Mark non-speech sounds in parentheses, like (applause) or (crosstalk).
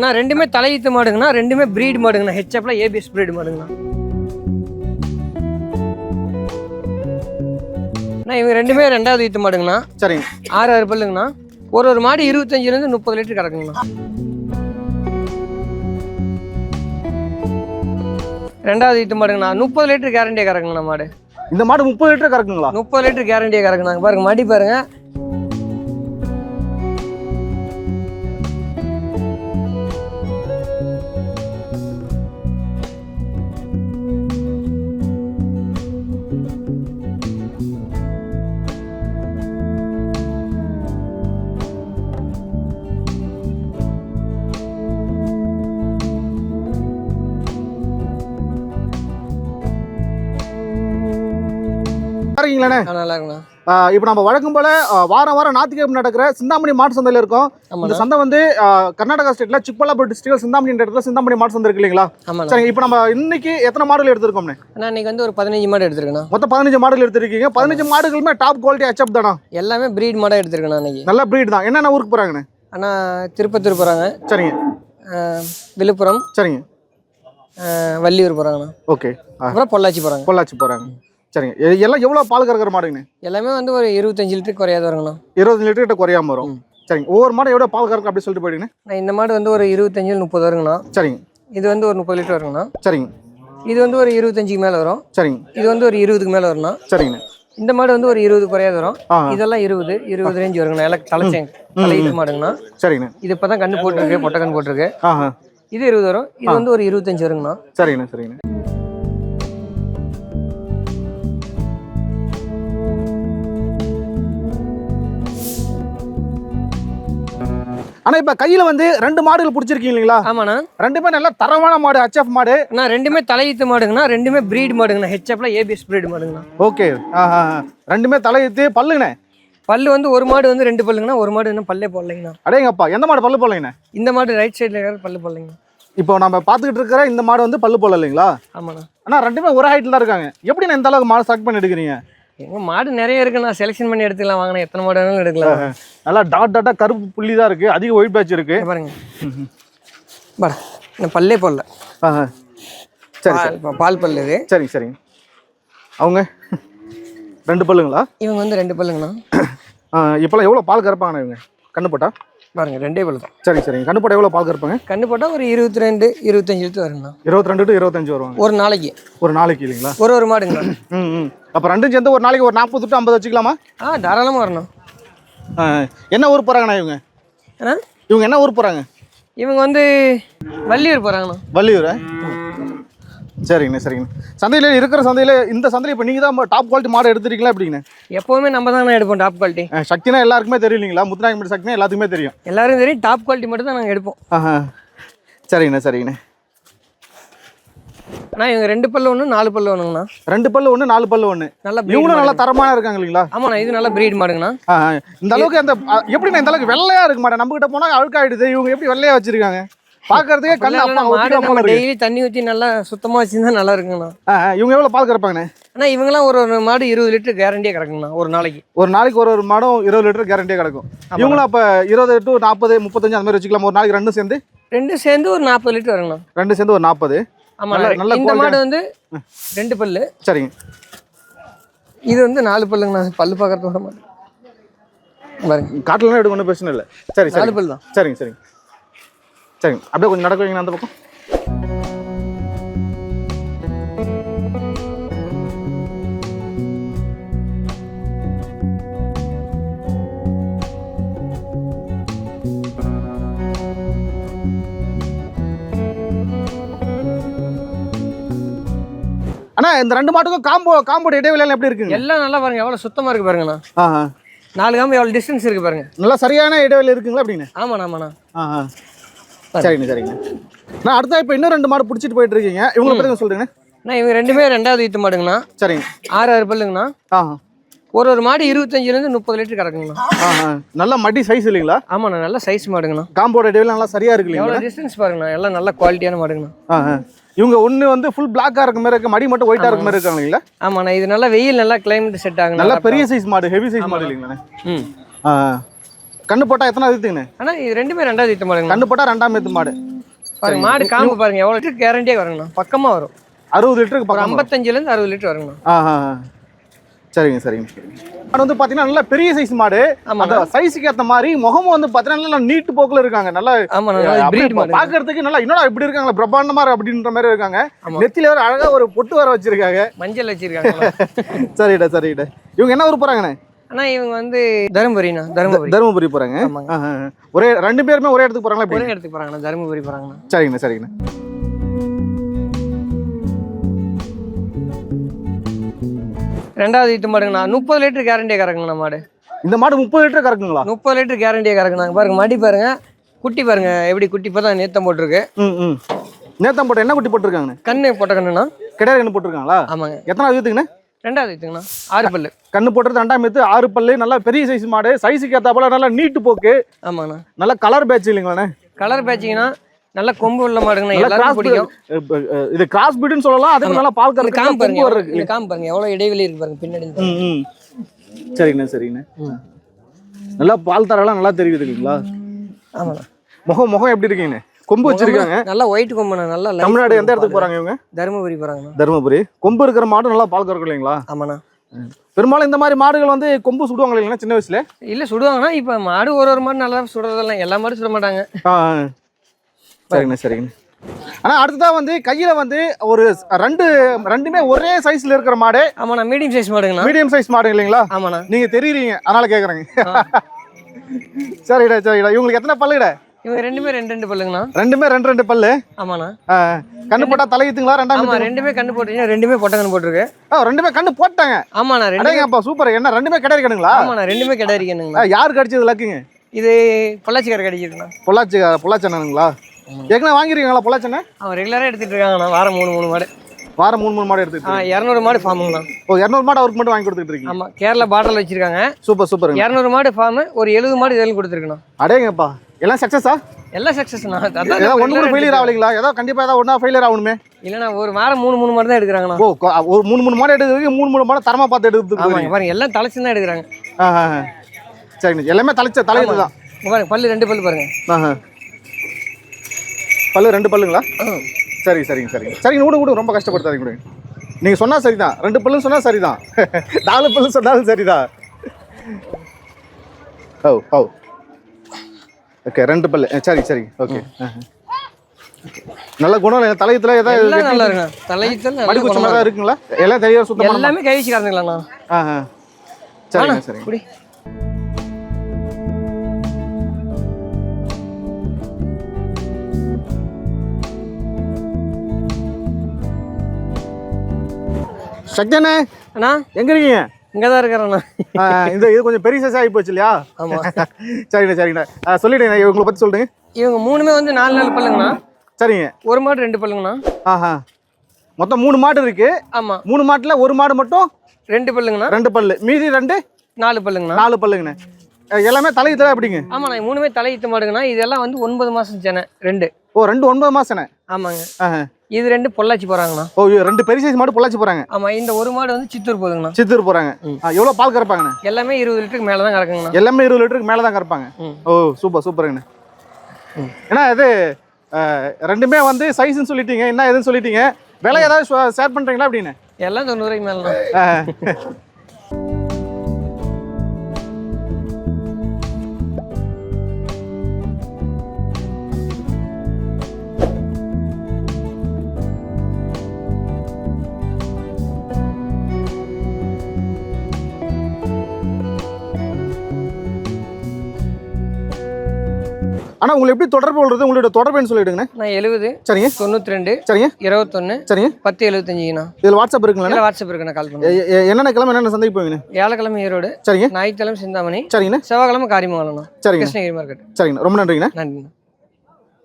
நான் ரெண்டுமே தலையீத்து மாடுங்கண்ணா ரெண்டுமே ப்ரீட் மாடுங்கண்ணா. ஹெச்எப்ல ஏபிஎஸ் ப்ரீட் மாடுங்கண்ணா. அண்ணா இவங்க ரெண்டுமே ரெண்டாவது ஈத்து மாடுங்கண்ணா. சரிங்க. ஆறு ஆறு பல்லுங்கண்ணா. ஒரு ஒரு மாடு இருபத்தஞ்சிலேருந்து முப்பது லிட்டர் கறக்குங்கண்ணா. ரெண்டாவது ஈத்து மாடுங்கண்ணா. முப்பது லிட்டர் கேரண்டியாக கறக்குங்கண்ணா மாடு. இந்த மாடு முப்பது லிட்டர் கறக்குங்களா? முப்பது லிட்டர் கேரண்டியாக கறக்குனாங்க பாருங்க மடி பாருங்க. இருக்கீங்களாண்ணே நல்லா இருக்குண்ணா இப்போ நம்ம வழக்கம் போல வாரம் வாரம் ஞாயிற்றுக்கிழமை நடக்கிற சிந்தாமணி மாட்டு சந்தையில் இருக்கோம். இந்த சந்தை வந்து கர்நாடகா ஸ்டேட்ல சிக்பல்லாபுரம் டிஸ்ட்ரிக்ட் சிந்தாமணி இடத்துல சிந்தாமணி மாட்டு சந்தை இருக்கு இல்லைங்களா? சரிங்க இப்போ நம்ம இன்னைக்கு எத்தனை மாடுகள் எடுத்திருக்கோம்ண்ணே? அண்ணா இன்னைக்கு வந்து ஒரு பதினஞ்சு மாடு எடுத்திருக்கேண்ணா. மொத்தம் பதினஞ்சு மாடுகள் எடுத்திருக்கீங்க. பதினஞ்சு மாடுகளுமே டாப் குவாலிட்டி அச்சப் தானா? எல்லாமே ப்ரீட் மாடாக எடுத்திருக்கேண்ணா இன்னைக்கு. நல்ல பிரீட் தான். என்னென்ன ஊருக்கு போறாங்கண்ணே? அண்ணா திருப்பத்தூர் போகிறாங்க சரிங்க. விழுப்புரம். சரிங்க. வள்ளியூர் போகிறாங்கண்ணா ஓகே. அப்புறம் பொள்ளாச்சி போகிறாங்க பொள்ளாச்சி போறாங்க. சரிங்க. எல்லாம் எவ்வளோ பால் கறக்கிற மாடுங்கண்ணே? எல்லாமே வந்து ஒரு இருபத்தஞ்சு லிட்டர் குறையாது வருங்கண்ணா. இருபது லிட்டர் கிட்ட குறையாம வரும். சரிங்க. ஒவ்வொரு மாடு எவ்வளோ பால் கறக்கு அப்படி சொல்லிட்டு போயிடுங்கண்ணே. இந்த மாடு வந்து ஒரு இருபத்தஞ்சு முப்பது வருங்கண்ணா. சரிங்க. இது வந்து ஒரு முப்பது லிட்டர் வருங்கண்ணா. சரிங்க. இது வந்து ஒரு இருபத்தஞ்சுக்கு மேலே வரும். சரிங்க. இது வந்து ஒரு இருபதுக்கு மேலே வரும்ண்ணா. சரிங்கண்ணே. இந்த மாடு வந்து ஒரு இருபது குறையாது வரும். இதெல்லாம் இருபது இருபது ரேஞ்ச் வருங்கண்ணா. எல்லாம் தலைச்சேங்க தலையீட்டு மாடுங்கண்ணா. சரிங்கண்ணே. இது இப்போ தான் கண்ணு போட்டிருக்கு பொட்டை கண்ணு போட்டிருக்கு. இது இருபது வரும். இது வந்து ஒரு இருபத்தஞ்சு வருங்கண்ணா. சரிங்கண்ணே சரிங்கண்ணே. ஆனா இப்ப கையில வந்து ரெண்டு மாடுகள் பிடிச்சிருக்கீங்க இல்லைங்களா? ஆமாண்ணா. ரெண்டுமே நல்ல தரமான மாடு ஹெச்எஃப் மாடு. அண்ணா ரெண்டுமே தலையீத்து மாடுங்கண்ணா ரெண்டுமே ப்ரீட் மாடுங்கண்ணா. ஹெச்எப்ல ஏபிஎஸ் ப்ரீட் மாடுங்கண்ணா. ஓகே. ரெண்டுமே தலையெழுத்து பல்லுங்கண்ணே. பல்லு வந்து ஒரு மாடு வந்து ரெண்டு பல்லுங்கண்ணா ஒரு மாடு இன்னும் பல்லே போடலைங்கண்ணா. அடேங்கப்பா எந்த மாடு பல்லு போடலைங்கண்ணே? இந்த மாடு ரைட் சைடில் இருக்கிற பல்லு போடலைங்க இப்போ நம்ம பார்த்துக்கிட்டு இருக்கிற இந்த மாடு வந்து பல்லு போடல இல்லைங்களா? ஆமாண்ணா. ஆனா ரெண்டுமே ஒரு ஹைட்ல தான் இருக்காங்க. எப்படி நான் இந்த அளவுக்கு மாடு செலக்ட் பண்ணி எடுக்கிறீங்க எங்க மாடு நிறைய இருக்குண்ணா செலெக்ஷன் பண்ணி எடுத்துக்கலாம். வாங்கினா எத்தனை மாடு வேணாலும் எடுக்கலாம். நல்லா டாட் டாட்டா கருப்பு புள்ளி தான் இருக்கு. அதிக ஒயிட் பேட்ச் இருக்கு. இங்க பாருங்க. பாடா இந்த பல்லே போடல. சரி சரி. பால் பல்லு இது. சரிங்க சரிங்க. அவங்க? ரெண்டு பல்லுங்களா? இவங்க வந்து ரெண்டு பல்லுங்கண்ணா. இப்போலாம் எவ்வளோ பால் கறப்பாங்கண்ணா இவங்க? கண்ணு போட்டா? பாருங்க ரெண்டே பல்லு தான். சரிங்க சரிங்க. கண்ணு போட்டா எவ்வளோ பால் கறப்பாங்க? கண்ணு போட்டால் ஒரு இருபத்தி ரெண்டு இருபத்தஞ்சு லிட்டர் வருங்கண்ணா இருபத்தி ரெண்டு டு இருபத்தஞ்சு வருவாங்க. ஒரு நாளைக்கு. ஒரு நாளைக்கு இல்லைங்களா? ஒரு ஒரு மாடுங்கண்ணா ம் ம். அப்போ ரெண்டும் சேர்ந்து ஒரு நாளைக்கு ஒரு நாற்பது டு ஐம்பது வச்சுக்கலாமா? ஆ தாராளமாக வரணும். என்ன ஊர் போகிறாங்கண்ணா இவங்க? இவங்க என்ன ஊர் போகிறாங்க இவங்க வந்து வள்ளியூர் போகிறாங்கண்ணா வள்ளியூரா? சரிங்கண்ணா சரிங்கண்ணா. சந்தையில் இருக்கிற சந்தையில் இந்த சந்தையில் இப்போ நீங்கள் தான் டாப் குவாலிட்டி மாடு எடுத்துருக்கீங்களா எப்படிங்கண்ணா? எப்போவுமே நம்ம தானே எடுப்போம் டாப் குவாலிட்டி சக்தினா எல்லாருக்குமே தெரியும் இல்லைங்களா முத்துநாயகம் சக்தினா எல்லாத்துக்குமே தெரியும். எல்லாரும் தெரியும் டாப் குவாலிட்டி மட்டும் தான் நாங்கள் எடுப்போம். ஆஹா. சரிங்கண்ணா சரிங்கண்ணா. ஆனால் இவங்க ரெண்டு பல்லு ஒன்று நாலு பல்லு ஒன்றுங்கண்ணா ரெண்டு பல்லு ஒன்று நாலு பல்லு ஒன்று நல்லா இவங்களும் நல்லா. தரமான இருக்காங்க இல்லைங்களா? ஆமாண்ணா இது நல்லா ப்ரீட் மாடுங்கண்ணா. இந்த அளவுக்கு அந்த எப்படிண்ணா இந்த அளவுக்கு வெள்ளையா இருக்க மாட்டேன் நம்ம கிட்ட போனா அழுக்காயிடுது. இவங்க எப்படி வெள்ளையா வச்சிருக்காங்க? பாக்குறதுக்கே கண்ணு அப்பா மாடு நம்ம டெய்லி தண்ணி ஊற்றி நல்லா சுத்தமாக வச்சுருந்தா நல்லா இருக்குங்கண்ணா. இவங்க எவ்வளவு பால் கறப்பாங்கண்ணே? ஆனால் இவங்கெல்லாம் ஒரு ஒரு மாடு இருபது லிட்டர் கேரண்டியாக கிடக்குங்கண்ணா ஒரு நாளைக்கு. ஒரு நாளைக்கு ஒரு ஒரு மாடம் இருபது லிட்டர் கேரண்டியா கிடக்கும் இவங்களும் அப்ப இருபது டு நாற்பது முப்பத்தஞ்சு அந்த மாதிரி வச்சுக்கலாம்? ஒரு நாளைக்கு ரெண்டும் சேர்ந்து? ரெண்டும் சேர்ந்து ஒரு நாற்பது லிட்டர் வருங்கண்ணா. ரெண்டு சேர்ந்து ஒரு நாற்பது ஆமாம் நல்ல- இந்த மாடு வந்து ரெண்டு பல்லு. சரிங்க. இது வந்து நாலு பல்லுங்கண்ணா பல்லு பார்க்கறதோட மாடு. பாருங்க. காட்டுலாம் எடுக்க ஒன்றும் பிரச்சனை இல்லை. சரி. நாலு பல்லு தான். சரிங்க சரிங்க. சரிங்க அப்படியே கொஞ்சம் நடக்க வைங்க அந்த பக்கம். அண்ணா இந்த ரெண்டு மாட்டுக்கும் காம்போ காம்போட இடைவெளியெல்லாம் எப்படி இருக்குங்க? எல்லாம் நல்லா பாருங்க எவ்வளோ சுத்தமாக இருக்கு பாருங்கண்ணா. ஆஹா. நாலு காம்பு எவ்வளோ டிஸ்டன்ஸ் இருக்கு பாருங்க. நல்லா சரியான இடைவெளி இருக்குங்களா அப்படிங்க ஆமாண்ணா ஆமாண்ணா. ஆஹா. சரிங்க சரிங்க. நான் அடுத்த இப்போ இன்னும் ரெண்டு மாடு பிடிச்சிட்டு போயிட்டு இருக்கீங்க இவங்களை பற்றி சொல்றீங்க அண்ணா இவங்க ரெண்டுமே ரெண்டாவது ஈத்து மாடுங்கண்ணா. சரிங்க. ஆறு ஆறு பல்லுங்கண்ணா. ஆஹா ஒரு ஒரு மாடு இருபத்தஞ்சிலேருந்து முப்பது லிட்டர் கிடக்குங்கண்ணா நல்ல மடி சைஸ் இல்லைங்களா? ஆமாண்ணா நல்ல சைஸ் மாடுங்கண்ணா. காம்போட இடைவெளி நல்லா சரியா இருக்கு இல்லைங்களா? டிஸ்டன்ஸ் பாருங்கண்ணா. எல்லாம் நல்ல குவாலிட்டியான மாடுங்கண்ணா. இவங்க ஒன்று வந்து ஃபுல் பிளாக்காக இருக்க மாதிரி இருக்கு மடி மட்டும் ஒயிட்டாக இருக்க மாதிரி இருக்காங்க இல்லைங்களா? ஆமாண்ணா இது நல்லா வெயில் நல்லா கிளைமேட் செட் ஆகுங்க நல்ல பெரிய சைஸ் மாடு ஹெவி சைஸ் மாடு இல்லைங்களா ம். ஆ. கண்ணு போட்டா எத்தனை அழுத்துங்கண்ணே ஆனா இது ரெண்டுமே ரெண்டாவது ஈத்து மாடுங்கண்ணா. கண்ணு போட்டா ரெண்டாம் ஏத்து மாடு. பாருங்க மாடு காம்பு பாருங்க எவ்வளவு லிட்டர் கேரண்டியா வருங்கண்ணா. பக்கமா வரும். அறுபது லிட்டருக்கு ஒரு பக்கம் ஐம்பத்தஞ்சுல இருந்து அறுபது லிட்டர் வருங்கண்ணா. ஆஹா சரிங்க சரிங்க. மாடு வந்து பாத்தீங்கன்னா நல்ல பெரிய சைஸ் மாடு. அந்த சைஸுக்கு ஏத்த மாதிரி முகமும் வந்து பாத்தீங்கன்னா நல்லா நீட்டு போக்குல இருக்காங்க. நல்லா பாக்குறதுக்கு நல்லா இன்னொரு இப்படி இருக்காங்க பிரம்மாண்டமா அப்படின்ற மாதிரி இருக்காங்க. நெத்தில வேற அழகா ஒரு பொட்டு வர வச்சிருக்காங்க. மஞ்சள் வச்சிருக்காங்க (laughs) சரிடா சரிடா. இவங்க என்ன ஊர் போறாங்கண்ணே? ஆனா இவங்க வந்து தருமபுரிண்ணா தருமபுரி. தருமபுரி போறாங்க. ஒரே ரெண்டு பேருமே ஒரே இடத்துக்கு போறாங்களா ஒரே இடத்துக்கு போறாங்கண்ணா தருமபுரி போறாங்கண்ணா. சரிங்கண்ணா சரிங்கண்ணா. ரெண்டாவது ஈத்து மாடுங்கண்ணா. முப்பது லிட்டர் கேரண்டியா கறக்குங்கண்ணா மாடு. இந்த மாடு முப்பது லிட்டர் கறக்குங்களா? முப்பது லிட்டர் கேரண்டியா கறக்குண்ணா பாருங்க மடி பாருங்க. குட்டி பாருங்க எப்படி குட்டி தான் நேத்தம் போட்டிருக்கு. ம் ம். நேத்தம் போட்ட என்ன குட்டி போட்டிருக்காங்கண்ணே? கண்ணு போட்ட கண்ணுண்ணா. கிடையாது கண்ணு போட்டிருக்காங்களா? ஆமாங்க. எத்தனை வீத்துக்குண்ணே ரெண்டாவது ஈத்துங்கண்ணா ஆறு பல்லு. கண்ணு போட்டுறது ரெண்டாம் மேத்து ஆறு பல்லு நல்லா பெரிய சைஸ் மாடு சைஸுக்கு ஏற்ற போல நல்லா நீட்டு போக்கு. ஆமாங்கண்ணா. நல்லா கலர் பேட்ச் இல்லைங்களாண்ணே? கலர் பேட்சிங்கன்னா நல்ல கொம்பு உள்ள மாடுங்கண்ணா கிராஸ் பிடிக்கும். இது கிராஸ் பீடுன்னு சொல்லலாம் அதுக்கு நல்லா பால் கறக்கு காம்பு பாருங்க இருக்கு காம்பு பாருங்க எவ்வளவு இடைவெளி இருக்கு பாருங்க பின்னாடி சரிங்கண்ணே சரிங்கண்ணே. நல்லா பால் தரலாம் நல்லா தெரியுது இல்லைங்களா ஆமாண்ணா. முகம் முகம் எப்படி இருக்கீங்கண்ணே? கொம்பு வச்சிருக்காங்க. நல்லா ஒயிட் கொம்புண்ணா நல்லா தமிழ்நாடு எந்த கொம்பு இடத்துக்கு. போறாங்க இவங்க? தருமபுரி போறாங்கண்ணா. தருமபுரி. கொம்பு இருக்கிற மாடு நல்லா பால் கறக்கும் இல்லைங்களா? ஆமாண்ணா. பெரும்பாலும் இந்த மாதிரி மாடுகள் வந்து கொம்பு சுடுவாங்க இல்லைங்களா சின்ன வயசுல? இல்ல சுடுவாங்கன்னா இப்ப மாடு ஒரு ஒரு மாடு நல்லா சுடுறதெல்லாம் எல்லா மாடும் சுட மாட்டாங்க. சரிங்கண்ணே சரிங்கண்ணே. ஆனா அடுத்ததா வந்து கையில வந்து ஒரு ரெண்டு ரெண்டுமே ஒரே சைஸ்ல இருக்கிற மாடு. ஆமாண்ணா மீடியம் சைஸ் மாடுங்கண்ணா. மீடியம் சைஸ் மாடு இல்லைங்களா? ஆமாண்ணா. நீங்க தெரியுறீங்க. அதனால கேக்குறேங்க. சரிடா சரிடா. இவங்களுக்கு எத்தனை பல்லுடா? இவங்க ரெண்டுமே ரெண்டு ரெண்டு பல்லுங்கண்ணா. ரெண்டுமே ரெண்டு ரெண்டு பல்லு? ஆமாண்ணா. கண்ணு போட்டா தலையுத்துங்களா ரெண்டாம் ஆமா ரெண்டுமே கண்ணு போட்டுருக்கீங்க ரெண்டுமே பொட்டை கண்ணு போட்டிருக்கு. ஆ, ரெண்டுமே கண்ணு போட்டாங்க. ஆமாண்ணா ரெண்டு அடேங்கப்பா சூப்பர். என்ன ரெண்டுமே கிடையாது கண்ணுங்களா? ஆமாண்ணா ரெண்டுமே கிடையாதுங்கண்ணா யாரு கடிச்சது லக்குங்க? இது பொள்ளாச்சிக்கார கிடைக்குதுண்ணா பொள்ளாச்சி பொள்ளாச்சி அண்ணனுங்களா? ஏற்கனவே வாங்கிருக்கீங்களா பொள்ளாச்சி அண்ணன்? அவன் ரெகுலரா எடுத்துட்டு இருக்காங்கண்ணா. வாரம் மூணு மூணு மாடு. வாரம் மூணு மூணு மாடு ஆ எடுத்துட்டு இரநூறு மாடு ஃபார்முங்கண்ணா. ஓ இரநூறு மாடு அவருக்கு மட்டும் வாங்கி கொடுத்துட்டு இருக்கீங்க. ஆமா கேரளா பார்டர்ல வச்சிருக்காங்க. சூப்பர் சூப்பருங்க இரநூறு மாடு ஃபார்ம் ஒரு எழுபது மாடு இதில் கொடுத்துருக்கணும் அடேங்கப்பா. எல்லாம் சக்சஸா எல்லாம் சக்ஸஸ்ண்ணா ஏதாவது ஒன்று கூட ஃபெயிலியர் ஆகலைங்களா? ஏதாவது கண்டிப்பா ஏதாவது ஒன்றா ஃபெயிலியர் ஆகணுமே. இல்லைண்ணா ஒரு வாரம் மூணு மூணு மாடு தான் எடுக்கிறாங்கண்ணா. ஓ ஒரு மூணு மூணு மாடு எடுக்கிறதுக்கு மூணு மூணு மாடு தரமா பார்த்து எடுத்துட்டு ஆமாங்க பாருங்க எல்லாம் தலைச்சு தான் எடுக்கிறாங்க. ஆஹா சரிங்க எல்லாமே தலைச்ச தலையில தான். பாருங்க பல்லு ரெண்டு பல்லு பாருங்க. ஆஹா பல்லு ரெண்டு பல்லுங்களா? சரி சரிங்க சரிங்க. சரிங்க விடு விடு ரொம்ப கஷ்டப்படுத்தாதீங்க விடுங்க நீங்க சொன்னா சரிதான். ரெண்டு பல்லுன்னு சொன்னா சரிதான். (laughs) நாலு பல்லு சொன்னாலும் சரிதான். ஓ ஓ. ஓகே ரெண்டு பல்லு. சரி சரி. ஓகே நல்ல குணம் இல்லை. தலையத்துல ஏதாவது நல்லா இருக்குண்ணா தலையத்தில் மடி குணமா ஏதாவது இருக்குங்களா? எல்லாம் தெளிவாக இருக்கு. சுத்தமான எல்லாமே கை வச்சு கறந்துக்கலாம்ண்ணா ஆஹா சரிங்க சரிங்க. குடி. சக்தியண்ணே அண்ணா. எங்க இருக்கீங்க? இங்கே தான் இருக்கிறேண்ணா இந்த இது கொஞ்சம் பெரிய சைஸ் ஆகி போச்சு இல்லையா? ஆமா. சரிண்ணே ஆ, சொல்லிடுங்க இவங்களை பத்தி சொல்லுங்க. இவங்க மூணுமே வந்து நாலு நாலு பல்லுங்கண்ணா. சரிங்க. ஒரு மாடு ரெண்டு பல்லுங்கண்ணா. ஆஹா. மொத்தம் மூணு மாடு இருக்கு. ஆமா. மூணு மாட்டுல ஒரு மாடு மட்டும் ரெண்டு பல்லுங்கண்ணா. ரெண்டு பல்லு. மீதி ரெண்டு நாலு பல்லுங்கண்ணா. நாலு பல்லுங்கண்ணே. எல்லாமே தலையத்துல எப்படிங்க? ஆமாண்ணா மூணுமே தலையிட்டு மாடுங்கண்ணா. இதெல்லாம் வந்து ஒன்பது மாசம் சேனை ரெண்டு. ஓ ரெண்டு ஒன்பது மாசண்ணே ஆமாங்க. ஆஹா. இது ரெண்டு பொள்ளாச்சி போறாங்கண்ணா. ஓ ரெண்டு பெரிய சைஸ் மாடு பொள்ளாச்சி போறாங்க. ஆமா இந்த ஒரு மாடு வந்து சித்தூர் போகுதுங்கண்ணா சித்தூர் போறாங்க. எவ்வளவு பால் கறப்பாங்கண்ணே? எல்லாமே இருபது லிட்டருக்கு மேல தான் கறக்குங்கண்ணா. எல்லாமே இருபது லிட்டருக்கு மேல தான் கறப்பாங்க. ஓ சூப்பர் சூப்பருங்கண்ணே. ஏன்னா இது ரெண்டுமே வந்து சைஸ்ன்னு சொல்லிட்டீங்க என்ன எதுன்னு சொல்லிட்டீங்க. விலை ஏதாவது ஷேர் பண்றீங்களா அப்படின்னு? எல்லாம் தொண்ணூறுக்கு மேலண்ணா. ஆஹ். ஆனா உங்களுக்கு எப்படி தொடர்பு கொள்றது? உங்களோட தொடர்புன்னு சொல்லிடுங்கண்ணே. நான் எழுபது சரிங்க. தொண்ணூற்றி ரெண்டு சரிங்க. இருபத்தொன்று சரிங்க. பத்து எழுபத்தஞ்சுங்கண்ணா இதுல வாட்ஸ்அப் இருக்குங்களா? வாட்ஸ்அப் இருக்குண்ணா கால் எ- என்னென்ன கிழமை என்னென்ன சந்தைக்கு போவீங்கண்ணே? வியாழக்கிழமை ஈரோடு சரிங்க. ஞாயிற்றுக்கிழமை சிந்தாமணி சரிங்கண்ணே. செவ்வாய்க்கிழமை காரியமங்கலண்ணா சரிங்க கிருஷ்ணகிரி மார்க்கெட். சரிங்கண்ணா. ரொம்ப நன்றிங்கண்ணே. நன்றிண்ணா